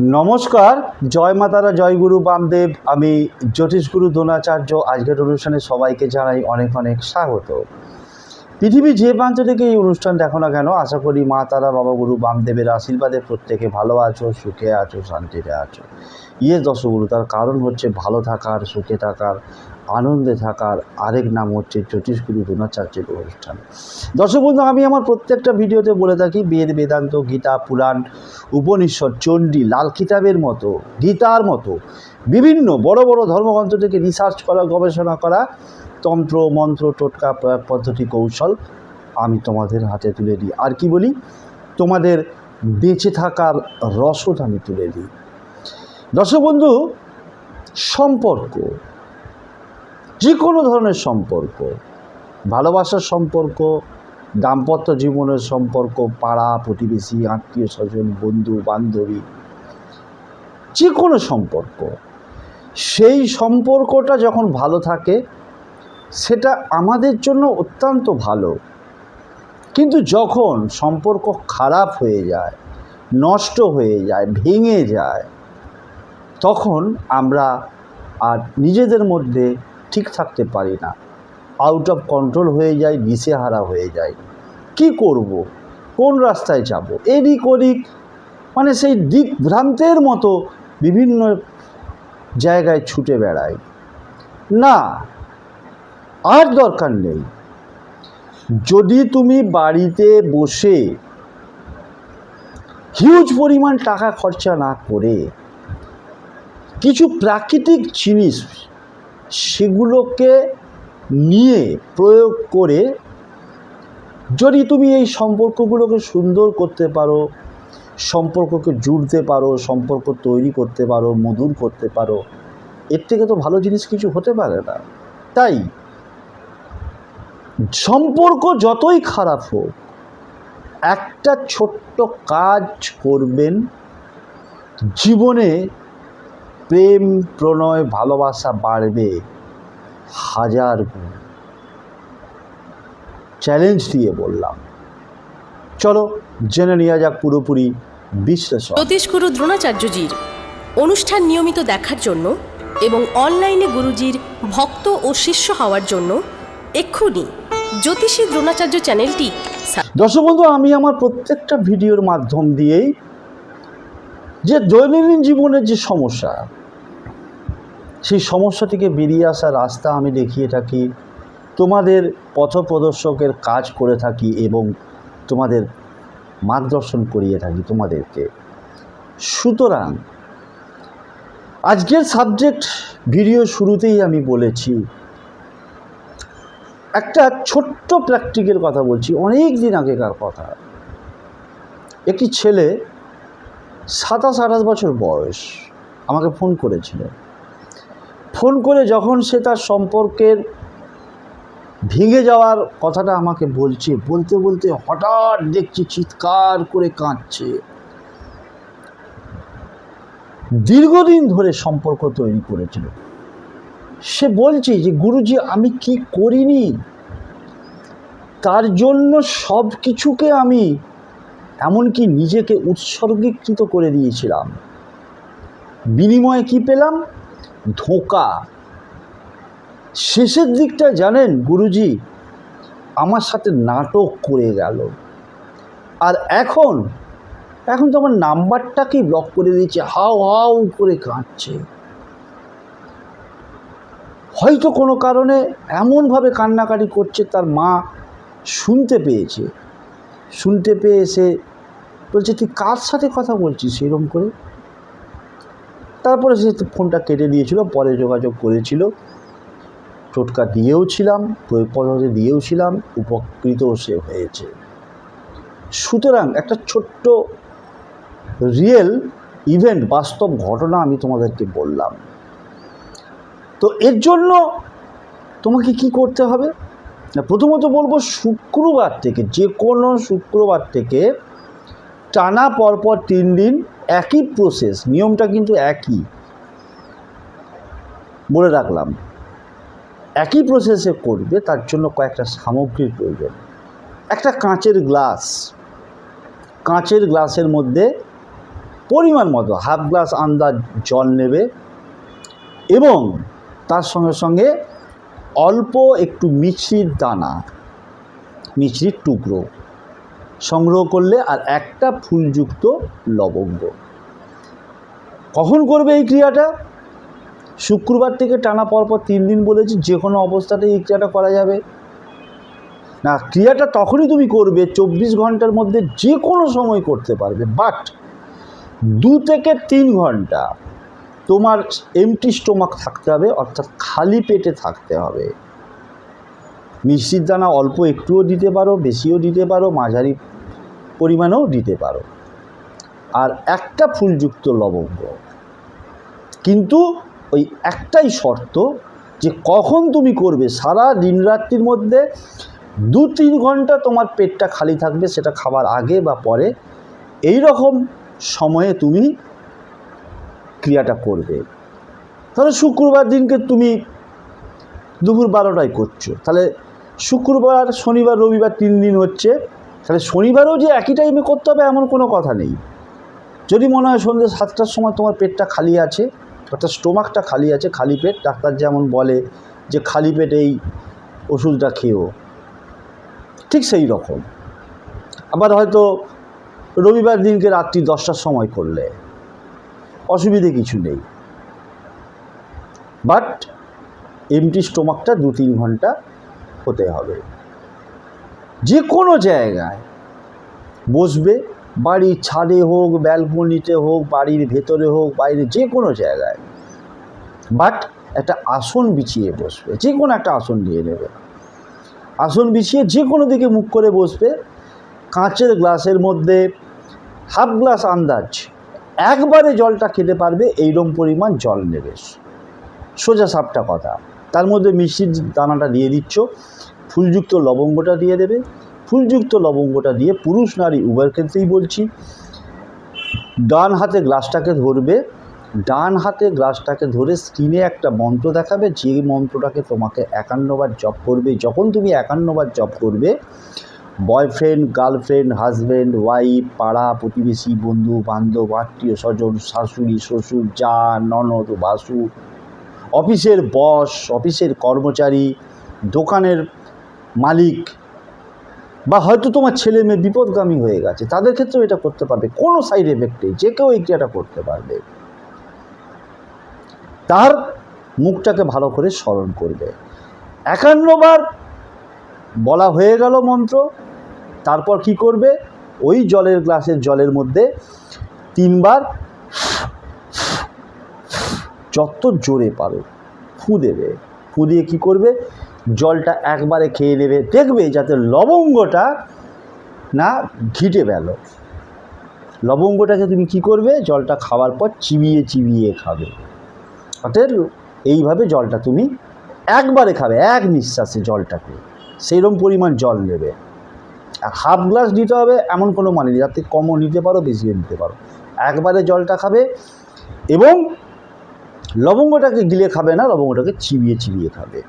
নমস্কার, জয় মাতারা জয় গুরু বামদেব। আমি জ্যোতিষ গুরু দ্রোণাচার্য। আজকের অনুষ্ঠানে সবাইকে জানাই অনেক অনেক স্বাগত। পৃথিবী যে প্রান্ত থেকে এই অনুষ্ঠান দেখো না কেন, আশা করি মা তারা, বাবা, গুরু বামদেবের আশীর্বাদে প্রত্যেকে ভালো আছো, সুখে আছো, শান্তিতে আছো। ইয়ে দশগুরু তার কারণ হচ্ছে ভালো থাকার, সুখে থাকার, আনন্দে থাকার আরেক নাম হচ্ছে জ্যোতিষগুরু দ্রোণাচার্যের অনুষ্ঠান। দর্শক বন্ধু, আমি আমার প্রত্যেকটা ভিডিওতে বলে থাকি, বেদ, বেদান্ত, গীতা, পুরাণ, উপনিষদ, চণ্ডী, লাল কিতাবের মতো, গীতার মতো, বিভিন্ন বড় বড় ধর্মগ্রন্থ থেকে রিসার্চ করা, গবেষণা করা, তন্ত্র, মন্ত্র, টোটকা প্রয়োগ পদ্ধতি, কৌশল আমি তোমাদের হাতে তুলে দিই। আর কি বলি? তোমাদের বেঁচে থাকার রসদ আমি তুলে দিই। দর্শক বন্ধু, সম্পর্ক যে কোনো ধরনের সম্পর্ক, ভালোবাসার সম্পর্ক, দাম্পত্য জীবনের সম্পর্ক, পাড়া, প্রতিবেশী, আত্মীয় স্বজন, বন্ধু, বান্ধবী যে কোনো সম্পর্ক, সেই সম্পর্কটা যখন ভালো থাকে, সেটা আমাদের জন্য অত্যন্ত ভালো। কিন্তু যখন সম্পর্ক খারাপ হয়ে যায়, নষ্ট হয়ে যায়, ভেঙে যায় তখন আমরা আর নিজেদের মধ্যে ঠিক থাকতে পারি না। আউট অফ কন্ট্রোল হয়ে যায় দিশেহারা হয়ে যায় কি করব? কোন রাস্তায় যাব? এদিক ওদিক মানে সেই দিক ভ্রান্তের মতো বিভিন্ন জায়গায় ছুটে বেড়ায় না, আর দরকার নেই। যদি তুমি বাড়িতে বসে হিউজ পরিমাণ টাকা খরচা না করে কিছু প্রাকৃতিক জিনিস সেগুলোকে নিয়ে প্রয়োগ করে যদি তুমি এই সম্পর্কগুলোকে সুন্দর করতে পারো, সম্পর্ককে জুড়তে পারো, সম্পর্ক তৈরি করতে পারো, মধুর করতে পারো, এর থেকে তো ভালো জিনিস কিছু হতে পারে না। তাই সম্পর্ক যতই খারাপ হোক, একটা ছোট্ট কাজ করবেন, জীবনে প্রেম প্রণয় ভালোবাসা বাড়বে হাজার গুণ। চ্যালেঞ্জ দিয়ে বললাম। চলো জেনে নেওয়া যাক পুরোপুরি বিশ্লেষণ। জ্যোতিষগুরু দ্রোণাচার্যজির অনুষ্ঠান নিয়মিত দেখার জন্য এবং অনলাইনে গুরুজির ভক্ত ও শিষ্য হওয়ার জন্য এক্ষুনি জ্যোতিষী দ্রোণাচার্য চ্যানেলটি দর্শক বন্ধু আমি আমার প্রত্যেকটা ভিডিওর মাধ্যম দিয়েই যে দৈনন্দিন জীবনের যে সমস্যা সেই সমস্যা থেকে বেরিয়ে আসার রাস্তা আমি দেখিয়ে থাকি। তোমাদের পথপ্রদর্শকের কাজ করে থাকি এবং তোমাদের মার্গদর্শন করিয়ে থাকি তোমাদেরকে। সুতরাং, আজকের সাবজেক্ট ভিডিও শুরুতেই আমি বলেছি, একটা ছোট্ট প্র্যাকটিক্যাল কথা বলছি, অনেক দিন আগেকার কথা। একটি ছেলে সাতাশ আঠাশ বছর বয়স, আমাকে ফোন করেছিল। ফোন করে যখন সে তার সম্পর্কের ভেঙে যাওয়ার কথাটা আমাকে বলছে, বলতে বলতে হঠাৎ দেখছি চিৎকার করে কাঁদছে। দীর্ঘদিন ধরে সম্পর্ক তৈরি করেছিল। সে বলছে যে, গুরুজি, আমি কি করিনি? তার জন্য সব কিছুকে আমি এমনকি নিজেকে উৎসর্গীকৃত করে দিয়েছিলাম। বিনিময়ে কি পেলাম? ধোঁকা। শেষের দিকটা জানেন গুরুজি, আমার সাথে নাটক করে গেল। আর এখন এখন তো আমার নাম্বারটাকেই ব্লক করে দিয়েছে হাও হাউ করে কাঁদছে। হয়তো কোনো কারণে এমনভাবে কান্নাকাটি করছে তার মা শুনতে পেয়েছে। শুনতে পেয়ে সে বলছে, তুই কার সাথে কথা বলছিস? এরকম করে। তারপরে সে ফোনটা কেটে দিয়েছিল, পরে যোগাযোগ করেছিল। টোটকা দিয়েও ছিলাম প্রয়োগ পদ্ধতি দিয়েও ছিলাম উপকৃতও সে হয়েছে। সুতরাং একটা ছোট্ট রিয়েল ইভেন্ট বাস্তব ঘটনা আমি তোমাদেরকে বললাম। তো এর জন্য তোমাকে কি করতে হবে? প্রথমত বলব শুক্রবার থেকে, যে কোনো শুক্রবার থেকে টানা পরপর তিন দিন একই প্রসেস নিয়মটা কিন্তু একই। বলে রাখলাম, একই প্রসেসে করবে, তার জন্য কয়েকটা সামগ্রীর প্রয়োজন। একটা কাঁচের গ্লাস কাঁচের গ্লাসের মধ্যে পরিমাণ মতো হাফ গ্লাস আন্দাজ জল নেবে এবং তার সঙ্গে সঙ্গে অল্প একটু মিছরির দানা মিছরির টুকরো। সংগ্রহ করলে আর একটা ফুলযুক্ত লবঙ্গ। কখন করবে এই ক্রিয়াটা? শুক্রবার থেকে টানা পরপর তিন দিন বলেছি, যে কোনো অবস্থাতেই এই ক্রিয়াটা করা যাবে। না, ক্রিয়াটা তখনই তুমি করবে চব্বিশ ঘণ্টার মধ্যে যে কোনো সময় করতে পারবে। বাট দু থেকে তিন ঘণ্টা তোমার এমটি স্টোমাক থাকতে হবে, অর্থাৎ খালি পেটে থাকতে হবে। মিষ্টির দানা অল্প একটুও দিতে পারো, বেশিও দিতে পারো, মাঝারি পরিমাণেও দিতে পারো। আর একটা ফুলযুক্ত লবঙ্গ। কিন্তু ওই একটাই শর্ত যে কখন তুমি করবে, সারা দিন রাত্রির মধ্যে দু তিন ঘণ্টা তোমার পেটটা খালি থাকবে, সেটা খাবার আগে বা পরে। এই রকম সময়ে তুমি ক্রিয়াটা করবে। তাহলে শুক্রবার দিনকে তুমি দুপুর বারোটায় করছ। তাহলে শুক্রবার, শনিবার, রবিবার তিন দিন হচ্ছে। তাহলে শনিবারেও যে একই টাইমে করতে হবে এমন কোনো কথা নেই। যদি মনে হয় সন্ধ্যে সাতটার সময় তোমার পেটটা খালি আছে, অর্থাৎ স্টোমাকটা খালি আছে, খালি পেট, ডাক্তার যেমন বলে যে খালি পেটে এই ওষুধটা খেয়েও। ঠিক সেই রকম। আবার হয়তো রবিবার দিনকে রাত্রি দশটার সময় করলে অসুবিধে কিছু নেই। বাট এমটি স্টোমাকটা দু তিন ঘণ্টা হতে হবে। যে কোনো জায়গায় বসবে, বাড়ির ছাদে হোক, ব্যালকনিতে হোক, বাড়ির ভেতরে হোক, বাইরে যে কোনো জায়গায়। বাট একটা আসন বিছিয়ে বসবে, যে কোনো একটা আসন নিয়ে নেবে। আসন বিছিয়ে যে কোনো দিকে মুখ করে বসবে, কাঁচের গ্লাসের মধ্যে হাফ গ্লাস আন্দাজ, একবারে জলটা খেতে পারবে, এইরকম পরিমাণ জল নেবে। সোজা সাপটা কথা। তার মধ্যে মিষ্টির দানাটা দিয়ে দিচ্ছ, ফুলযুক্ত লবঙ্গটা দিয়ে দেবে। ফুলযুক্ত লবঙ্গটা দিয়ে পুরুষ নারী উভয়ের ক্ষেত্রেই বলছি, ডান হাতে গ্লাসটাকে ধরবে, ডান হাতে গ্লাসটাকে ধরে স্ক্রিনে একটা মন্ত্র দেখাবে, যে মন্ত্রটাকে তোমাকে একান্নবার জপ করবে। যখন তুমি একান্নবার জপ করবে, বয়ফ্রেন্ড, গার্লফ্রেন্ড, হাজব্যান্ড, ওয়াইফ, পাড়া, প্রতিবেশী, বন্ধু, বান্ধব, আত্মীয় স্বজন, শাশুড়ি, শ্বশুর যা ননদ ভাসুর অফিসের বস, অফিসের কর্মচারী, দোকানের মালিক, বা হয়তো তোমার ছেলে মেয়ে বিপদগামী হয়ে গেছে, তাদের ক্ষেত্রেও এটা করতে পারবে। কোনো সাইড এফেক্ট নেই, যে কেউ এই ক্রিয়াটা করতে পারবে। তার মুখটাকে ভালো করে স্মরণ করবে। একান্নবার বলা হয়ে গেল মন্ত্র, তারপর কি করবে? ওই জলের গ্লাসের জলের মধ্যে তিনবার যত জোরে পারো, ফু দেবে। ফু দিয়ে কী করবে? জলটা একবারে খেয়ে নেবে। দেখবে যাতে লবঙ্গটা না ঘিটে গেল লবঙ্গটাকে তুমি কি করবে? জলটা খাওয়ার পর চিবিয়ে চিবিয়ে খাবে। অর্থাৎ এইভাবে জলটা তুমি একবারে খাবে, এক নিঃশ্বাসে জলটাকে। সেইরকম পরিমাণ জল নেবে। আর হাফ গ্লাস দিতে হবে, এমন কোনো মানে নেই। যাতে কমও নিতে পারো, বেশিও নিতে পারো। একবারে জলটা খাবে এবং লবঙ্গটাকে গিলে খাবে না, লবঙ্গটাকে চিবিয়ে চিবিয়ে খাবে।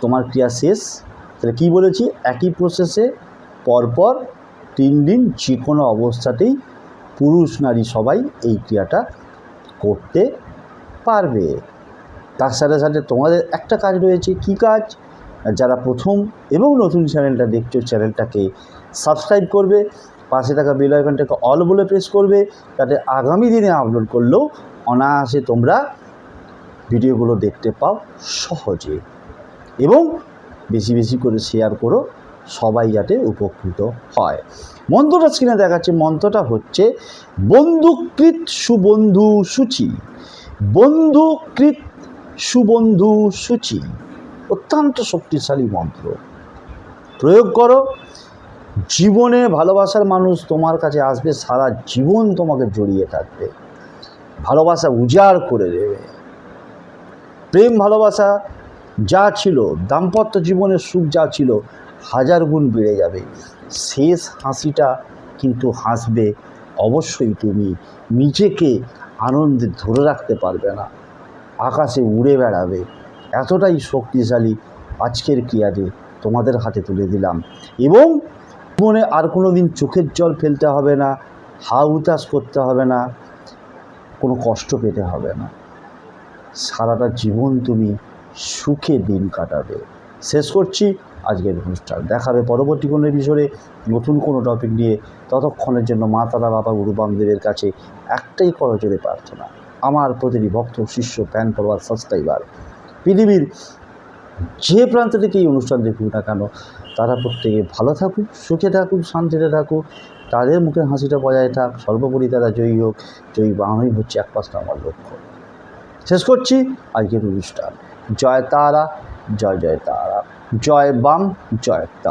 তোমার ক্রিয়া শেষ। তাহলে কী বলেছি? একই প্রসেসে পরপর তিন দিন যে কোনো অবস্থাতেই পুরুষ, নারী সবাই এই ক্রিয়াটা করতে পারবে। তার সাথে সাথে তোমাদের একটা কাজ রয়েছে। কি কাজ? যারা প্রথম এবং নতুন চ্যানেলটা দেখছ, চ্যানেলটাকে সাবস্ক্রাইব করবে, পাশে থাকা বেল আইকনটাকে অল বলে প্রেস করবে যাতে আগামী দিনে আপলোড করলেও অনায়াসে তোমরা ভিডিওগুলো দেখতে পাও সহজে। এবং বেশি বেশি করে শেয়ার করো, সবাই যাতে উপকৃত হয়। মন্ত্রটা স্ক্রিনে দেখাচ্ছে, মন্ত্রটা হচ্ছে বন্ধুকৃত সুবন্ধু সূচি। বন্ধুকৃত সুবন্ধু সূচি, অত্যন্ত শক্তিশালী মন্ত্র। প্রয়োগ করো, জীবনে ভালোবাসার মানুষ তোমার কাছে আসবে, সারা জীবন তোমাকে জড়িয়ে থাকবে। ভালোবাসা উজাড় করে দেবে। প্রেম, ভালোবাসা যা ছিল, দাম্পত্য জীবনের সুখ যা ছিল, হাজার গুণ বেড়ে যাবে। শেষ হাসিটা কিন্তু হাসবে অবশ্যই তুমি। নিজেকে আনন্দে ধরে রাখতে পারবে না। আকাশে উড়ে বেড়াবে। এতটাই শক্তিশালী আজকের ক্রিয়াটি তোমাদের হাতে তুলে দিলাম। এবং মনে আর কোনো দিন চোখের জল ফেলতে হবে না হা উতাস করতে হবে না। কোনো কষ্ট পেতে হবে না। সারাটা জীবন তুমি সুখে দিন কাটাবে। শেষ করছি আজকের অনুষ্ঠান। দেখাবে পরবর্তী কোনো এপিসোডে নতুন কোনো টপিক নিয়ে। ততক্ষণের জন্য মা তারা বাবা, গুরু, বামদেবের কাছে একটাই করজোরে প্রার্থনা। আমার প্রতিটি ভক্ত, শিষ্য প্যান ফলোয়ার সাবস্ক্রাইবার পৃথিবীর যে প্রান্ত থেকে এই অনুষ্ঠান দেখুক না কেন, তারা প্রত্যেকে ভালো থাকুক, সুখে থাকুক, শান্তিতে থাকুক তাদের মুখে হাসিটা বজায় থাক, সর্বোপরি তারা জয়ী হোক, জয়ী বাঙালি হচ্ছে একমাত্র আমার লক্ষ্য। শেষ করছি আজকের অনুষ্ঠান। জয় তারা, জয় জয় তারা। জয় বাম, জয় তারা।